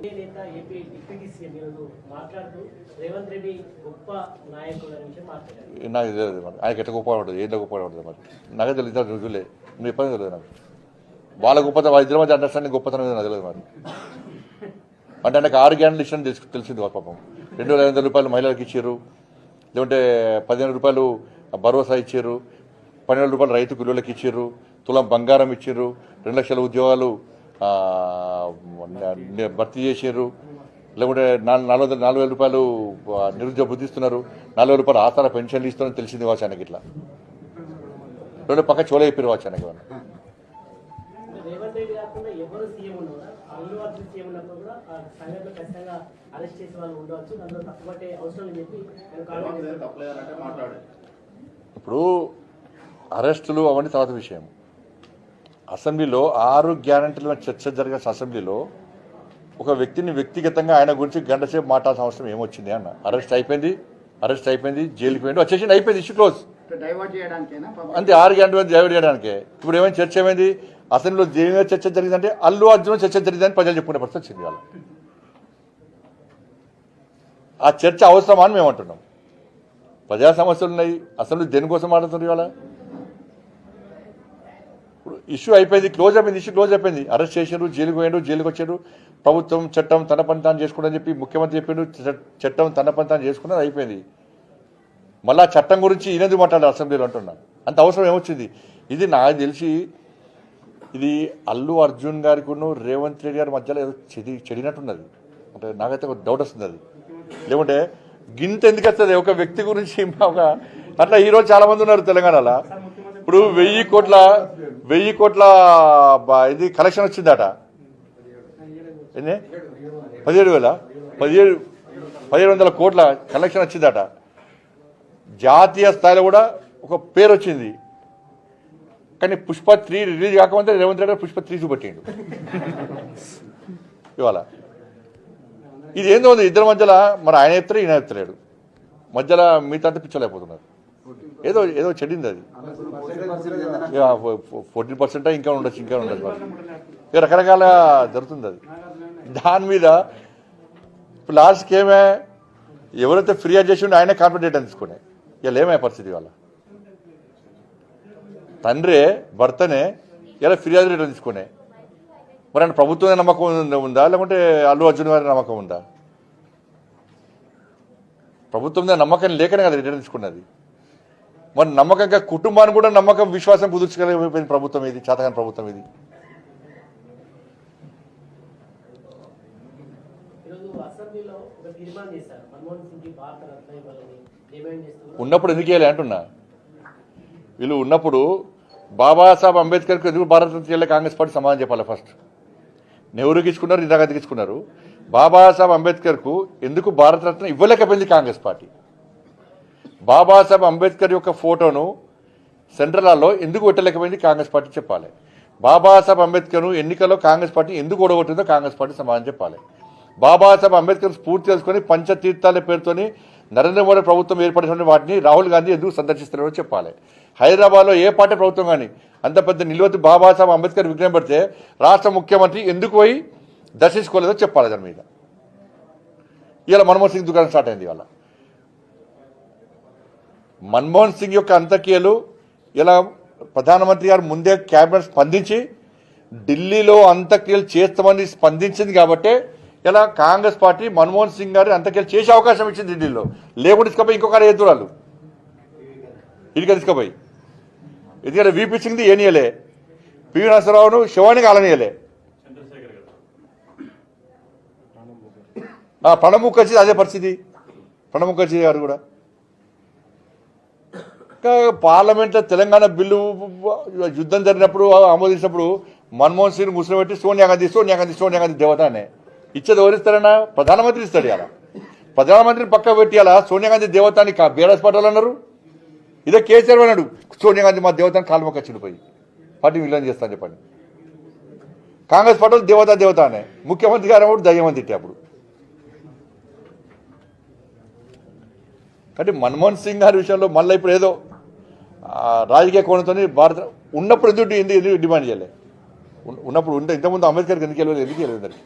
NDA నేత AP deputy CM ఈరోజు మాట్లాడుతూ రేవంత్ రెడ్డి గొప్ప నాయకుడు అనే విషయం మాట్లాడారు. నాకు తెలియదు మరి. ఆయన ఎట్లా గొప్ప పడుతుంది ఏంటో గొప్ప పడుతుంది మరి? నాకే తెలియదు ఇద్దరు రుజువులే నువ్వు ఇబ్బంది తెలియదు నాకు. వాళ్ళ గొప్పతనం వాళ్ళ ఇద్దరి మధ్య అండర్స్టాండింగ్ గొప్పతనం ఏదో నాకు తెలియదు మరి. అంటే నాకు ఆరు గ్యారెంటీ ఇష్టం తెలుసు తెలిసింది పాపం. రెండు వేల ఐదు వందల రూపాయలు మహిళలకు ఇచ్చారు. లేదంటే పదిహేను రూపాయలు భరోసా ఇచ్చారు. పన్నెండు రూపాయలు రైతు కూలీలకు ఇచ్చారు. తులం బంగారం ఇచ్చారు. రెండు లక్షల ఉద్యోగాలు భర్తీ చేసారు లేకుంటే నాలుగు నాలుగు వందల నాలుగు వేల రూపాయలు నిరుద్యోగ బుద్ధిస్తున్నారు నాలుగు వేల రూపాయలు ఆసార పెన్షన్లు ఇస్తున్నారని తెలిసింది కావచ్చు ఆయనకి ఇట్లా. రెండు పక్క చోళ అయిపోయారు కావచ్చు ఆయనకి ఏమన్నా. అంటే రేవంత్ రెడ్డి కాకుండా ఎవరు సీఎం ఉన్నా అల్లు అర్జున్ సీఎం ఉన్నప్పుడు కూడా ఆ సంఘటన ఖచ్చితంగా అరెస్ట్ చేసే వాళ్ళు ఉండవచ్చు. దాంట్లో తప్పుపట్టే అవసరం లేదని చెప్పి ఆయన కామెంట్ చేశారు. తప్పలేదంటే మాట్లాడే. ఇప్పుడు అరెస్టులు అవన్నీ తర్వాత విషయం. అసెంబ్లీలో ఆరు గ్యారంటీల చర్చ జరిగిన అసెంబ్లీలో ఒక వ్యక్తిని వ్యక్తిగతంగా ఆయన గురించి గంట సేపు మాట్లాడాల్సిన అవసరం ఏమొచ్చింది అన్న. అరెస్ట్ అయిపోయింది అరెస్ట్ అయిపోయింది జైలుకి పోయింది వచ్చేసింది అయిపోయింది ఇష్యూ క్లోజ్? అంతే ఆరు గంటల డైవర్ట్ చేయడానికి. ఇప్పుడు ఏమైనా చర్చ ఏమైంది? అసెంబ్లీలో దేని చర్చ జరిగిందంటే అల్లు అర్జున్ చర్చ జరిగిందని ప్రజలు చెప్పుకునే పరిస్థితి వచ్చింది వాళ్ళ ఆ చర్చ అవసరమా అని మేము అంటున్నాం. ప్రజా సమస్యలు ఉన్నాయి అసెంబ్లీ దేనికోసం మాట్లాడుతున్నారు ఇవాళ? ఇష్యూ అయిపోయింది క్లోజ్ అయిపోయింది ఇష్యూ క్లోజ్ అయిపోయింది. అరెస్ట్ చేశారు జైలుకు పోయాడు జైలుకు వచ్చాడు ప్రభుత్వం చట్టం తన పని తాను చేసుకుని చెప్పి ముఖ్యమంత్రి చెప్పిండు చ- చట్టం తన పని తాను చేసుకున్నది అయిపోయింది. మళ్ళా చట్టం గురించి ఈయనది మాట్లాడారు అసెంబ్లీలో అంటున్నా? అంత అవసరం ఏమొచ్చింది? ఇది నాకు తెలిసి ఇది అల్లు అర్జున్ గారికి రేవంత్ రెడ్డి గారి మధ్యలో ఏదో చెడి చెడినట్టున్నది. అంటే నాకైతే ఒక డౌట్ వస్తుంది అది లేకుంటే గింత ఎందుకు వస్తుంది? ఒక వ్యక్తి గురించి ఒక అట్లా ఈరోజు చాలామంది ఉన్నారు తెలంగాణలో. ఇప్పుడు వెయ్యి కోట్ల వెయ్యి కోట్ల ఇది కలెక్షన్ వచ్చిందట. ఎన్ని పదిహేడు వేల? పదిహేడు పదిహేడు వందల కోట్ల కలెక్షన్ వచ్చిందట. జాతీయ స్థాయిలో కూడా ఒక పేరు వచ్చింది. కానీ పుష్ప త్రీ రిలీజ్ కాకముందే రేవంత్ రెడ్డి పుష్ప త్రీ చూపెట్టిండు. ఇవాళ. ఇది ఏందో ఉంది? ఇద్దరి మధ్యలో మరి ఆయన ఎత్తారు ఈయన ఎత్తలేడు. మధ్యలో మిగతా పిచ్చలేకపోతున్నారు ఏదో ఏదో చెడింది అది. ఫోర్టీన్ పర్సెంట్ ఇంకా ఉండొచ్చు ఇంకా ఉండొచ్చు. ఇక రకరకాల జరుగుతుంది అది. దాని మీద ఇప్పుడు లాస్ట్కి ఏమే ఎవరైతే ఫిర్యాదు చేసి ఉండే ఆయనే కాన్ఫిడెంట్ తీసుకునే. ఇలా ఏమే పరిస్థితి వాళ్ళ తండ్రే భర్తనే ఇలా ఫిర్యాదు రిటర్న్ తీసుకునే. మరి ఆయన ప్రభుత్వం నమ్మకం ఉందా- లేకుంటే అల్లు అర్జున్ గారి నమ్మకం ఉందా? ప్రభుత్వం మీద నమ్మకం లేకనే కదా రిటర్న్ తీసుకున్నది. మరి నమ్మకంగా కుటుంబాన్ని కూడా నమ్మకం విశ్వాసం కుదుర్చగలిగిపోయింది ప్రభుత్వం ఇది చేతకాని ప్రభుత్వం ఇది. ఉన్నప్పుడు ఎందుకు వేయాలి అంటున్నా? వీళ్ళు ఉన్నప్పుడు బాబాసాహెబ్ అంబేద్కర్కి ఎందుకు భారతరత్న చేయాలి కాంగ్రెస్ పార్టీ సమాధానం చెప్పాలి ఫస్ట్ నెహ్రూకి ఇచ్చుకున్నారు ఇందిరాగాంధీకి ఇచ్చుకున్నారు. బాబాసాహెబ్ అంబేద్కర్కు ఎందుకు భారతరత్న ఇవ్వలేకపోయింది కాంగ్రెస్ పార్టీ? బాబాసాహెబ్ అంబేద్కర్ యొక్క ఫోటోను సెంట్రల్ ఎందుకు పెట్టలేకపోయింది కాంగ్రెస్ పార్టీ చెప్పాలి. బాబాసాహెబ్ అంబేద్కర్ను ఎన్నికల్లో కాంగ్రెస్ పార్టీ ఎందుకు ఓడగొట్టిందో కాంగ్రెస్ పార్టీ సమాధానం చెప్పాలి. బాబాసాహెబ్ అంబేద్కర్ స్ఫూర్తి చేసుకుని పంచతీర్థాల పేరుతోని నరేంద్ర మోడీ ప్రభుత్వం ఏర్పడిన వాటిని రాహుల్ గాంధీ ఎందుకు సందర్శిస్తున్నారో చెప్పాలి. హైదరాబాద్లో ఏ పార్టీ ప్రభుత్వం కానీ అంత పెద్ద నిలువతి బాబాసాహెబ్ అంబేద్కర్ విగ్రహం పెడితే రాష్ట్ర ముఖ్యమంత్రి ఎందుకు పోయి దర్శించుకోలేదో చెప్పాలి దాని మీద. ఇలా మన్మోహన్ సింగ్ దుకాణం స్టార్ట్ అయింది ఇవాళ. మన్మోహన్ సింగ్ యొక్క అంత్యక్రియలు ఇలా ప్రధానమంత్రి గారు ముందే కేబినెట్ స్పందించి ఢిల్లీలో అంత్యక్రియలు చేస్తామని స్పందించింది కాబట్టి ఇలా కాంగ్రెస్ పార్టీ మన్మోహన్ సింగ్ గారి అంత్యక్రియలు చేసే అవకాశం ఇచ్చింది ఢిల్లీలో. లేకుండా తీసుకుపోయి ఇంకొకరు ఎదురాలు ఇదిగా తీసుకుపోయి. ఎందుకంటే వీపీ సింగ్ది ఏనియలే పివి నరసరావును శివానికి అలనీయలే ప్రణబ్ ముఖర్జీ అదే పరిస్థితి. ప్రణబ్ ముఖర్జీ గారు కూడా. ఇంకా పార్లమెంట్లో తెలంగాణ బిల్లు యుద్ధం జరిగినప్పుడు ఆమోదించినప్పుడు మన్మోహన్ సింగ్ ముస్లిం పెట్టి సోనియా గాంధీ సోనియా గాంధీ సోనియా గాంధీ దేవత అనే ఇచ్చేది ఎవరిస్తారన్నా? ప్రధానమంత్రి ఇస్తాడు ఇలా ప్రధానమంత్రిని పక్క పెట్టి అలా సోనియా గాంధీ దేవత అని బీఆర్ఎస్ పార్టీ అన్నారు? ఇదే కేసీఆర్ అన్నాడు సోనియా గాంధీ మా దేవతని కాలు మొక్క చిడిపోయి పార్టీ విలీనం చేస్తాను చెప్పండి. కాంగ్రెస్ పార్టీ దేవతా దేవత దేవత అనే ముఖ్యమంత్రి గారు అప్పుడు దయ్యమని తిట్టే అప్పుడు కాబట్టి మన్మోహన్ సింగ్ గారి విషయంలో మళ్ళీ ఇప్పుడు ఏదో రాజకీయ కోణంతో భారత ఉన్నప్పుడు ఎందుకు ఎందుకు ఎందుకు డిమాండ్ చేయలే? ఉన్న- ఉన్నప్పుడు ఉంటే ఇంతకుముందు అంబేద్కర్కి ఎందుకు వెళ్ళలేదు ఎందుకు వెళ్ళలేదు దానికి